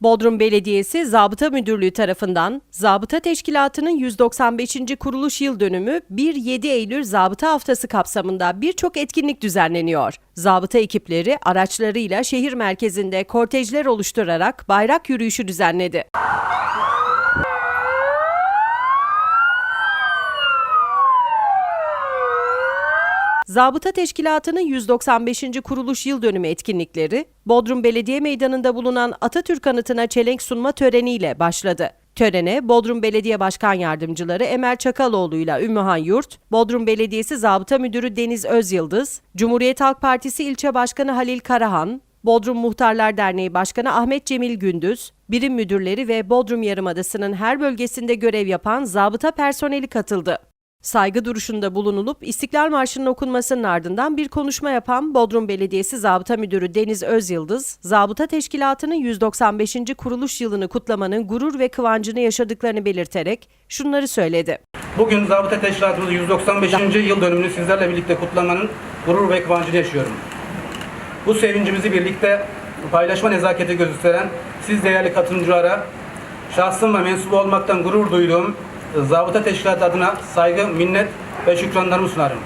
Bodrum Belediyesi Zabıta Müdürlüğü tarafından Zabıta Teşkilatı'nın 195. kuruluş yıl dönümü 1-7 Eylül Zabıta Haftası kapsamında birçok etkinlik düzenleniyor. Zabıta ekipleri araçlarıyla şehir merkezinde kortejler oluşturarak bayrak yürüyüşü düzenledi. Zabıta Teşkilatı'nın 195. kuruluş yıl dönümü etkinlikleri, Bodrum Belediye Meydanı'nda bulunan Atatürk anıtına çelenk sunma töreniyle başladı. Törene Bodrum Belediye Başkan Yardımcıları Emel Çakaloğlu ile Ümmühan Yurt, Bodrum Belediyesi Zabıta Müdürü Deniz Özyıldız, Cumhuriyet Halk Partisi İlçe Başkanı Halil Karahan, Bodrum Muhtarlar Derneği Başkanı Ahmet Cemil Gündüz, birim müdürleri ve Bodrum Yarımadası'nın her bölgesinde görev yapan zabıta personeli katıldı. Saygı duruşunda bulunulup İstiklal Marşı'nın okunmasının ardından bir konuşma yapan Bodrum Belediyesi Zabıta Müdürü Deniz Özyıldız, Zabıta Teşkilatı'nın 195. kuruluş yılını kutlamanın gurur ve kıvancını yaşadıklarını belirterek şunları söyledi. Bugün Zabıta Teşkilatımızın 195. yıl dönümünü sizlerle birlikte kutlamanın gurur ve kıvancını yaşıyorum. Bu sevincimizi birlikte paylaşma nezaketi gösteren siz değerli katılımcılara şahsım ve mensup olmaktan gurur duyduğum Zabıta Teşkilatı adına saygı, minnet ve şükranlarımı sunarım.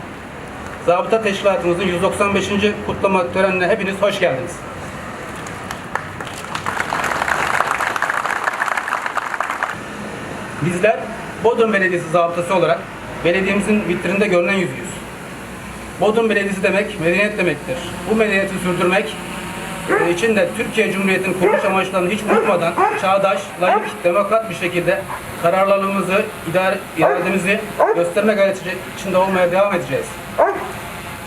Zabıta Teşkilatımızın 195. kutlama törenine hepiniz hoş geldiniz. Bizler Bodrum Belediyesi zabıtası olarak belediyemizin vitrinde görünen yüzüyüz. Bodrum Belediyesi demek medeniyet demektir. Bu medeniyeti sürdürmek için de Türkiye Cumhuriyeti'nin kuruluş amaçlarını hiç unutmadan çağdaş, layık, demokrat bir şekilde kararlılığımızı, idare, irademizi gösterme gayreti içinde olmaya devam edeceğiz.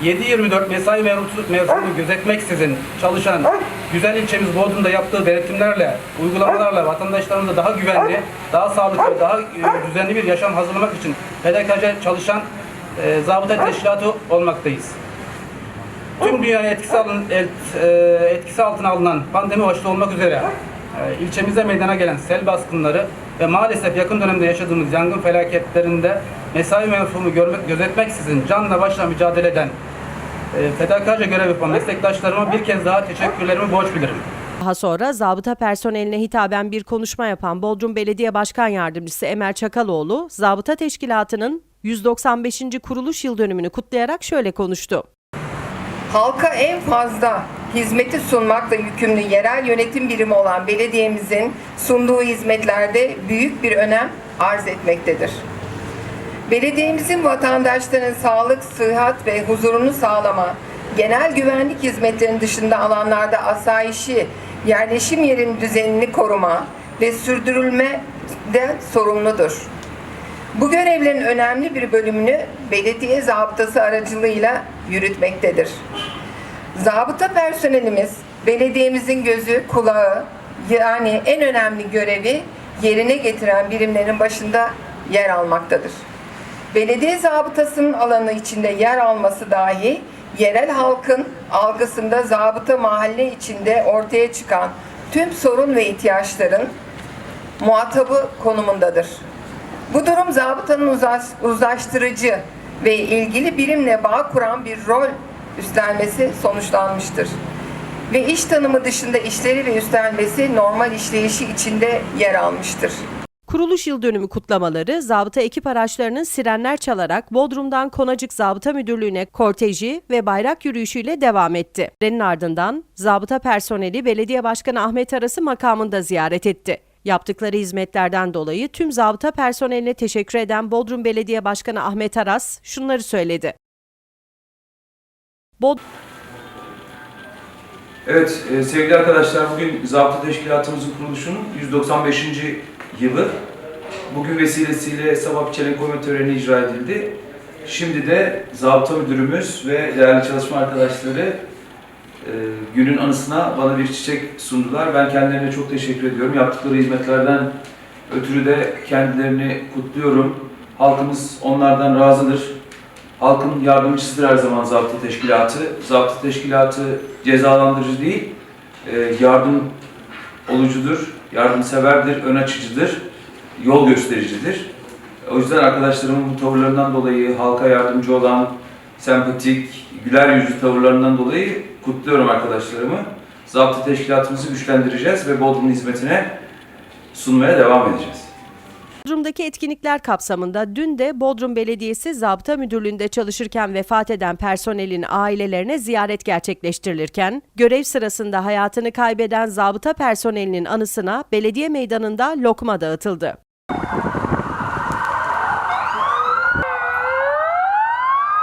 7-24 mesai mevzusu, mevzusunu gözetmeksizin çalışan güzel ilçemiz Bodrum'da yaptığı denetimlerle, uygulamalarla vatandaşlarımıza daha güvenli, daha sağlıklı, daha e, düzenli bir yaşam hazırlamak için fedakarca çalışan e, zabıta teşkilatı olmaktayız. Tüm dünyaya etkisi, alın, et, e, etkisi altına alınan pandemi başta olmak üzere e, ilçemize meydana gelen sel baskınları ve maalesef yakın dönemde yaşadığımız yangın felaketlerinde mesai mevhumu görmek, gözetmeksizin canla başla mücadele eden e, fedakarca görev yapan meslektaşlarıma bir kez daha teşekkürlerimi borç bilirim. Daha sonra zabıta personeline hitaben bir konuşma yapan Bodrum Belediye Başkan Yardımcısı Emel Çakaloğlu, zabıta teşkilatının 195. kuruluş yıl dönümünü kutlayarak şöyle konuştu. Halka en fazla hizmeti sunmakla yükümlü yerel yönetim birimi olan belediyemizin sunduğu hizmetlerde büyük bir önem arz etmektedir. Belediyemizin vatandaşların sağlık, sıhhat ve huzurunu sağlama, genel güvenlik hizmetlerinin dışında alanlarda asayişi, yerleşim yerinin düzenini koruma ve sürdürülme de sorumludur. Bu görevlerin önemli bir bölümünü belediye zabıtası aracılığıyla yürütmektedir. Zabıta personelimiz belediyemizin gözü, kulağı yani en önemli görevi yerine getiren birimlerin başında yer almaktadır. Belediye zabıtasının alanı içinde yer alması dahi yerel halkın algısında zabıta mahalle içinde ortaya çıkan tüm sorun ve ihtiyaçların muhatabı konumundadır. Bu durum zabıtanın uzas- uzlaştırıcı ve ilgili birimle bağ kuran bir rol üstlenmesi sonuçlanmıştır. Ve iş tanımı dışında işleri ve üstlenmesi normal işleyişi içinde yer almıştır. Kuruluş yıl dönümü kutlamaları zabıta ekip araçlarının sirenler çalarak Bodrum'dan Konacık Zabıta Müdürlüğü'ne korteji ve bayrak yürüyüşüyle devam etti. Trenin ardından zabıta personeli Belediye Başkanı Ahmet Aras'ı makamında ziyaret etti. Yaptıkları hizmetlerden dolayı tüm zabıta personeline teşekkür eden Bodrum Belediye Başkanı Ahmet Aras şunları söyledi. Bod Evet e, sevgili arkadaşlar bugün Zabıta Teşkilatımızın kuruluşunun 195. yılı. Bugün vesilesiyle sabah bir çelenk koyma töreni icra edildi. Şimdi de Zabıta Müdürümüz ve değerli çalışma arkadaşları günün anısına bana bir çiçek sundular. Ben kendilerine çok teşekkür ediyorum. Yaptıkları hizmetlerden ötürü de kendilerini kutluyorum. Halkımız onlardan razıdır. Halkın yardımcısıdır her zaman Zabıta Teşkilatı. Zabıta Teşkilatı cezalandırıcı değil, e, yardım olucudur, yardımseverdir, ön açıcıdır, yol göstericidir. O yüzden arkadaşlarımın bu tavırlarından dolayı halka yardımcı olan, sempatik, güler yüzlü tavırlarından dolayı kutluyorum arkadaşlarımı. Zabıta teşkilatımızı güçlendireceğiz ve Bodrum'un hizmetine sunmaya devam edeceğiz. Bodrum'daki etkinlikler kapsamında dün de Bodrum Belediyesi Zabıta Müdürlüğü'nde çalışırken vefat eden personelin ailelerine ziyaret gerçekleştirilirken, görev sırasında hayatını kaybeden zabıta personelinin anısına belediye meydanında lokma dağıtıldı.